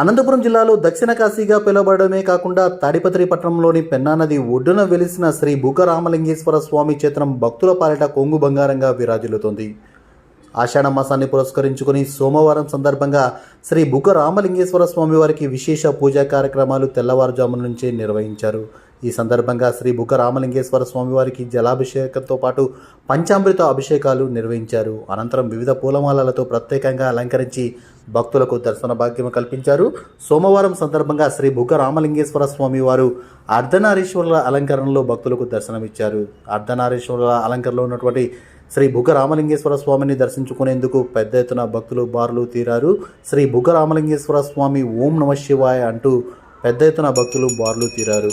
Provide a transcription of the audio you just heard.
అనంతపురం జిల్లాలో దక్షిణ కాశీగా పిలువబడమే కాకుండా తాడిపత్రి పట్టణంలోని పెన్నానది ఒడ్డున వెలిసిన శ్రీ భూకరామలింగేశ్వర స్వామి క్షేత్రం భక్తుల పాలిట కొంగు బంగారంగా విరాజిల్లుతోంది. ఆషాఢ మాసాన్ని పురస్కరించుకుని సోమవారం సందర్భంగా శ్రీ బుక రామలింగేశ్వర స్వామి వారికి విశేష పూజా కార్యక్రమాలు తెల్లవారుజామున నుంచే నిర్వహించారు. ఈ సందర్భంగా శ్రీ బుక రామలింగేశ్వర స్వామి వారికి జలాభిషేకంతో పాటు పంచామృత అభిషేకాలు నిర్వహించారు. అనంతరం వివిధ పూలమాలలతో ప్రత్యేకంగా అలంకరించి భక్తులకు దర్శన భాగ్యం కల్పించారు. సోమవారం సందర్భంగా శ్రీ బుక రామలింగేశ్వర స్వామి వారు అర్ధనారీశ్వరుల అలంకరణలో భక్తులకు దర్శనమిచ్చారు. అర్ధనారీశ్వరుల అలంకరణలో ఉన్నటువంటి శ్రీ బుగ్గ రామలింగేశ్వర స్వామిని దర్శించుకునేందుకు పెద్ద ఎత్తున భక్తులు బారులు తీరారు. శ్రీ బుగ్గ రామలింగేశ్వర స్వామి ఓం నమ శివాయ అంటూ పెద్ద ఎత్తున భక్తులు బారులు తీరారు.